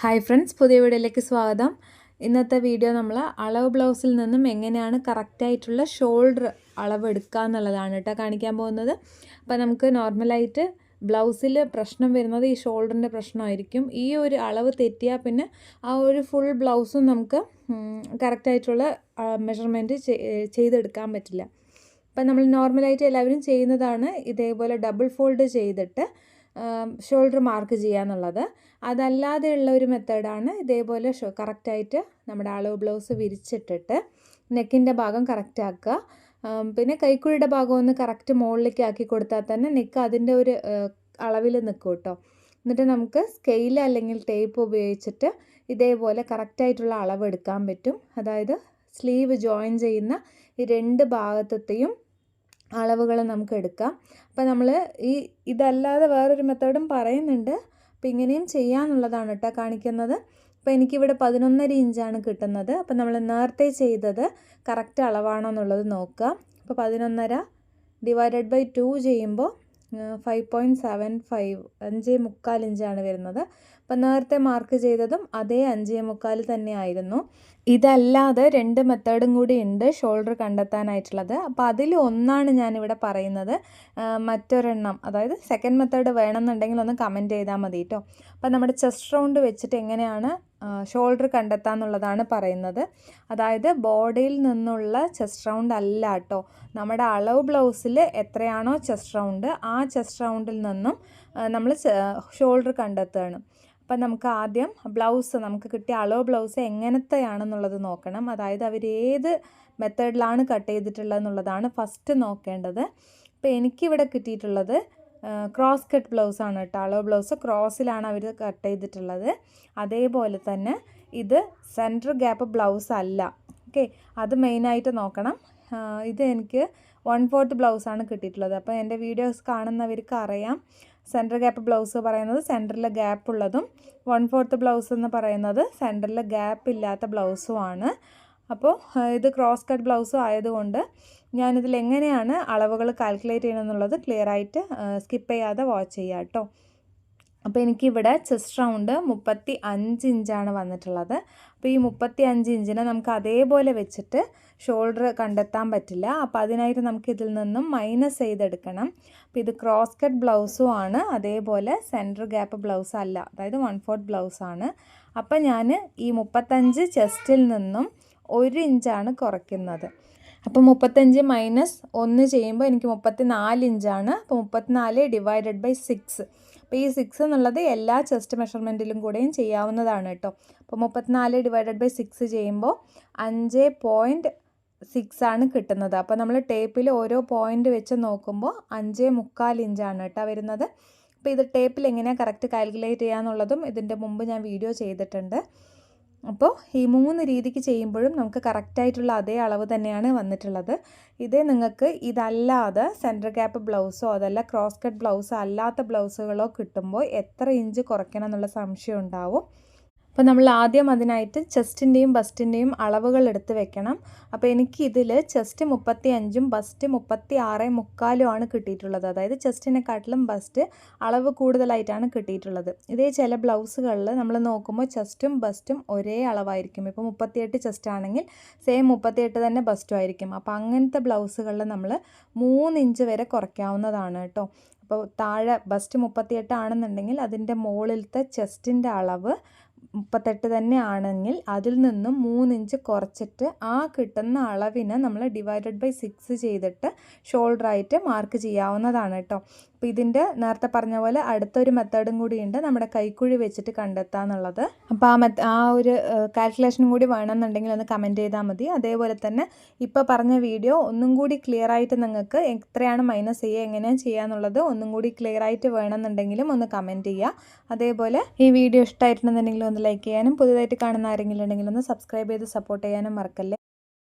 Hi friends പുതിയ വീഡിയോയിലേക്ക് സ്വാഗതം. ഇന്നത്തെ വീഡിയോ നമ്മൾ അളവ് ബ്ലൗസിൽ നിന്നും എങ്ങനെയാണ് കറക്റ്റായിട്ടുള്ള ഷോൾഡർ അളവ് എടുക്കുക എന്നുള്ളതാണ് കേട്ടോ കാണിക്കാൻ പോകുന്നത്. അപ്പോൾ നമുക്ക് നോർമലായിട്ട് ബ്ലൗസിൽ പ്രശ്നം വരുന്നത് ഈ ഷോൾഡറിന്റെ പ്രശ്നമായിരിക്കും. ഈ ഒരു അളവ് തെറ്റിയാൽ പിന്നെ ആ ഒരു ഫുൾ ബ്ലൗസും നമുക്ക് കറക്റ്റായിട്ടുള്ള മെഷർമെന്റ് ചെയ്തെടുക്കാൻ പറ്റില്ല. അപ്പം നമ്മൾ നോർമലായിട്ട് എല്ലാവരും ചെയ്യുന്നതാണ് ഇതേപോലെ ഡബിൾ ഫോൾഡ് ചെയ്തിട്ട് ഷോൾഡർ മാർക്ക് ചെയ്യുക എന്നുള്ളത് അതല്ലാതെയുള്ള ഒരു മെത്തേഡാണ് ഇതേപോലെ ഷോ കറക്റ്റായിട്ട് നമ്മുടെ അളവ് ബ്ലൗസ് വിരിച്ചിട്ടിട്ട് നെക്കിന്റെ ഭാഗം കറക്റ്റ് ആക്കുക. പിന്നെ കൈക്കുഴിയുടെ ഭാഗം ഒന്ന് കറക്റ്റ് മുകളിലേക്ക് ആക്കി കൊടുത്താൽ തന്നെ നെക്ക് അതിന്റെ ഒരു അളവിൽ നിൽക്കും കേട്ടോ എന്നിട്ട് നമുക്ക് സ്കെയിൽ അല്ലെങ്കിൽ ടേപ്പ് ഉപയോഗിച്ചിട്ട് ഇതേപോലെ കറക്റ്റായിട്ടുള്ള അളവ് എടുക്കാൻ പറ്റും. അതായത് സ്ലീവ് ജോയിൻ ചെയ്യുന്ന ഈ രണ്ട് ഭാഗത്തെയും അളവുകൾ നമുക്ക് എടുക്കാം. അപ്പോൾ നമ്മൾ ഈ ഇതല്ലാതെ വേറൊരു മെത്തേഡും പറയുന്നുണ്ട്. അപ്പോൾ ഇങ്ങനെയും ചെയ്യാമെന്നുള്ളതാണ് കേട്ടോ കാണിക്കുന്നത്. അപ്പോൾ എനിക്കിവിടെ പതിനൊന്നര ഇഞ്ചാണ് കിട്ടുന്നത്. അപ്പോൾ നമ്മൾ നേരത്തെ ചെയ്തത് കറക്റ്റ് അളവാണോ എന്നുള്ളത് നോക്കുക അപ്പോൾ പതിനൊന്നര ഡിവൈഡഡ് ബൈ ടു ചെയ്യുമ്പോൾ ഫൈവ് പോയിന്റ് സെവൻ ഫൈവ് അഞ്ച് മുക്കാൽ ഇഞ്ചാണ് വരുന്നത്. അപ്പം നേരത്തെ മാർക്ക് ചെയ്തതും അതേ അഞ്ചേ മുക്കാൽ തന്നെയായിരുന്നു. ഇതല്ലാതെ രണ്ട് മെത്തേഡും കൂടി ഉണ്ട് ഷോൾഡർ കണ്ടെത്താനായിട്ടുള്ളത്. അപ്പോൾ അതിൽ ഒന്നാണ് ഞാനിവിടെ പറയുന്നത്. മറ്റൊരെണ്ണം അതായത് സെക്കൻഡ് മെത്തേഡ് വേണമെന്നുണ്ടെങ്കിൽ ഒന്ന് കമന്റ് ചെയ്താൽ മതി കേട്ടോ അപ്പോൾ നമ്മുടെ ചെസ്റ്റ് റൗണ്ട് വെച്ചിട്ട് എങ്ങനെയാണ് ഷോൾഡർ കണ്ടെത്താന്നുള്ളതാണ് പറയുന്നത്. അതായത് ബോഡിയിൽ നിന്നുള്ള ചെസ്റ്റ് റൗണ്ട് അല്ല കേട്ടോ നമ്മുടെ അളവ് ബ്ലൗസിൽ എത്രയാണോ ചെസ്റ്റ് റൗണ്ട് ആ ചെസ്റ്റ് റൗണ്ടിൽ നിന്നും നമ്മൾ ഷോൾഡർ കണ്ടെത്തുകയാണ്. അപ്പം നമുക്ക് ആദ്യം ബ്ലൗസ് നമുക്ക് കിട്ടിയ അളവ് ബ്ലൗസ് എങ്ങനത്തെയാണെന്നുള്ളത് നോക്കണം. അതായത് അവർ ഏത് മെത്തേഡിലാണ് കട്ട് ചെയ്തിട്ടുള്ളത് എന്നുള്ളതാണ് ഫസ്റ്റ് നോക്കേണ്ടത്. അപ്പോൾ എനിക്കിവിടെ കിട്ടിയിട്ടുള്ളത് ക്രോസ് കട്ട് ബ്ലൗസ് ആണ് കേട്ടോ. അളവ് ബ്ലൗസ് ക്രോസിലാണ് അവർ കട്ട് ചെയ്തിട്ടുള്ളത്. അതേപോലെ തന്നെ ഇത് സെന്റർ ഗ്യാപ്പ് ബ്ലൗസ് അല്ല. ഓക്കെ അത് മെയിനായിട്ട് നോക്കണം. ഇത് എനിക്ക് വൺ ഫോർത്ത് ബ്ലൗസാണ് കിട്ടിയിട്ടുള്ളത്. അപ്പോൾ എന്റെ വീഡിയോസ് കാണുന്നവർക്ക് അറിയാം. സെന്റർ ഗ്യാപ്പ് ബ്ലൗസ് പറയുന്നത് സെന്ററിൽ ഗ്യാപ്പ് ഉള്ളതും വൺ ഫോർത്ത് ബ്ലൗസ് എന്ന് പറയുന്നത് സെന്ററിൽ ഗ്യാപ്പ് ഇല്ലാത്ത ബ്ലൗസുമാണ്. അപ്പോൾ ഇത് ക്രോസ് കട്ട് ബ്ലൗസും ആയതുകൊണ്ട് ഞാനിതിൽ എങ്ങനെയാണ് അളവുകൾ കാൽക്കുലേറ്റ് ചെയ്യണമെന്നുള്ളത് ക്ലിയറായിട്ട് സ്കിപ്പ് ചെയ്യാതെ വാച്ച് ചെയ്യാം കേട്ടോ. അപ്പോൾ എനിക്കിവിടെ ചെസ്റ്റ് റൗണ്ട് മുപ്പത്തി അഞ്ച് ഇഞ്ചാണ് വന്നിട്ടുള്ളത്. അപ്പോൾ ഈ മുപ്പത്തി അഞ്ച് ഇഞ്ചിനെ നമുക്ക് അതേപോലെ വെച്ചിട്ട് ഷോൾഡർ കണ്ടെത്താൻ പറ്റില്ല. അപ്പോൾ അതിനായിട്ട് നമുക്ക് ഇതിൽ നിന്നും മൈനസ് ചെയ്തെടുക്കണം. അപ്പോൾ ഇത് ക്രോസ് കട്ട് ബ്ലൗസും ആണ്. അതേപോലെ സെന്റർ ഗ്യാപ്പ് ബ്ലൗസ് അല്ല. അതായത് വൺ ഫോർത്ത് ബ്ലൗസാണ് അപ്പോൾ ഞാൻ ഈ മുപ്പത്തഞ്ച് ചെസ്റ്റിൽ നിന്നും ഒരു ഇഞ്ചാണ് കുറയ്ക്കുന്നത്. അപ്പോൾ മുപ്പത്തഞ്ച് മൈനസ് ഒന്ന് ചെയ്യുമ്പോൾ എനിക്ക് മുപ്പത്തി നാല് ഇഞ്ചാണ്. അപ്പോൾ മുപ്പത്തിനാല് ഡിവൈഡഡ് ബൈ സിക്സ്. അപ്പോൾ ഈ സിക്സ് എന്നുള്ളത് എല്ലാ ചെസ്റ്റ് മെഷർമെന്റിലും കൂടെയും ചെയ്യാവുന്നതാണ് കേട്ടോ അപ്പോൾ മുപ്പത്തിനാല് ഡിവൈഡഡ് ബൈ സിക്സ് ചെയ്യുമ്പോൾ അഞ്ച് പോയിന്റ് സിക്സ് ആണ് കിട്ടുന്നത്. അപ്പോൾ നമ്മൾ ടേപ്പിൽ ഓരോ പോയിന്റ് വെച്ച് നോക്കുമ്പോൾ അഞ്ച് മുക്കാൽ ഇഞ്ചാണ് കേട്ടോ വരുന്നത്. അപ്പോൾ ഇത് ടേപ്പിൽ എങ്ങനെയാണ് കറക്റ്റ് കാൽക്കുലേറ്റ് ചെയ്യാന്നുള്ളതും ഇതിന്റെ മുമ്പ് ഞാൻ വീഡിയോ ചെയ്തിട്ടുണ്ട്. അപ്പോൾ ഈ മൂന്ന് രീതിക്ക് ചെയ്യുമ്പോഴും നമുക്ക് കറക്റ്റായിട്ടുള്ള അതേ അളവ് തന്നെയാണ് വന്നിട്ടുള്ളത്. ഇതേ നിങ്ങൾക്ക് ഇതല്ലാതെ സെന്റർ ഗ്യാപ്പ് ബ്ലൗസോ അതല്ല ക്രോസ് കട്ട് ബ്ലൗസോ അല്ലാത്ത ബ്ലൗസുകളോ കിട്ടുമ്പോൾ എത്ര ഇഞ്ച് കുറയ്ക്കണം എന്നുള്ള സംശയം ഉണ്ടാവും. അപ്പോൾ നമ്മൾ ആദ്യം അതിനായിട്ട് ചെസ്റ്റിന്റെയും ബസ്റ്റിന്റെയും അളവുകൾ എടുത്ത് വെക്കണം. അപ്പോൾ എനിക്ക് ഇതിൽ ചെസ്റ്റ് മുപ്പത്തി അഞ്ചും ബസ്റ്റ് മുപ്പത്തി ആറ് മുക്കാലും ആണ് കിട്ടിയിട്ടുള്ളത്. അതായത് ചെസ്റ്റിനെക്കാട്ടിലും ബസ്റ്റ് അളവ് കൂടുതലായിട്ടാണ് കിട്ടിയിട്ടുള്ളത്. ഇതേ ചില ബ്ലൗസുകളിൽ നമ്മൾ നോക്കുമ്പോൾ ചെസ്റ്റും ബസ്റ്റും ഒരേ അളവായിരിക്കും. ഇപ്പോൾ മുപ്പത്തിയെട്ട് ചെസ്റ്റ് ആണെങ്കിൽ സെയിം മുപ്പത്തിയെട്ട് തന്നെ ബസ്റ്റും ആയിരിക്കും. അപ്പോൾ അങ്ങനത്തെ ബ്ലൗസുകളിൽ നമ്മൾ മൂന്ന് ഇഞ്ച് വരെ കുറയ്ക്കാവുന്നതാണ് കേട്ടോ. അപ്പോൾ താഴെ ബസ്റ്റ് മുപ്പത്തിയെട്ട് ആണെന്നുണ്ടെങ്കിൽ അതിന്റെ മുകളിലത്തെ ചെസ്റ്റിന്റെ അളവ് മുപ്പത്തെട്ട് തന്നെ ആണെങ്കിൽ അതിൽ നിന്നും മൂന്നിഞ്ച് കുറച്ചിട്ട് ആ കിട്ടുന്ന അളവിനെ നമ്മൾ ഡിവൈഡഡ് ബൈ സിക്സ് ചെയ്തിട്ട് ഷോൾഡർ ഷോൾഡറായിട്ട് മാർക്ക് ചെയ്യാവുന്നതാണ് കേട്ടോ. അപ്പോൾ ഇതിന്റെ നേരത്തെ പറഞ്ഞ പോലെ അടുത്തൊരു മെത്തേഡും കൂടിയുണ്ട് നമ്മുടെ കൈക്കുഴി വെച്ചിട്ട് കണ്ടെത്തുക എന്നുള്ളത്. അപ്പോൾ ആ മെത്ത ആ ഒരു കാൽക്കുലേഷനും കൂടി വേണമെന്നുണ്ടെങ്കിൽ ഒന്ന് കമന്റ് ചെയ്താൽ മതി. അതേപോലെ തന്നെ ഇപ്പോൾ പറഞ്ഞ വീഡിയോ ഒന്നും കൂടി ക്ലിയർ ആയിട്ട് നിങ്ങൾക്ക് എത്രയാണ് മൈനസ് ചെയ്യുക എങ്ങനെയാണ് ചെയ്യുക എന്നുള്ളത് ഒന്നും കൂടി ക്ലിയർ ആയിട്ട് വേണമെന്നുണ്ടെങ്കിലും ഒന്ന് കമന്റ് ചെയ്യുക. അതേപോലെ ഈ വീഡിയോ ഇഷ്ടമായിട്ടുണ്ടെന്നുണ്ടെങ്കിൽ ഒന്ന് ലൈക്ക് ചെയ്യാനും പുതുതായിട്ട് കാണുന്ന ആരെങ്കിലും ഉണ്ടെങ്കിൽ ഒന്ന് സബ്സ്ക്രൈബ് ചെയ്ത് സപ്പോർട്ട് ചെയ്യാനും മറക്കല്ലേ.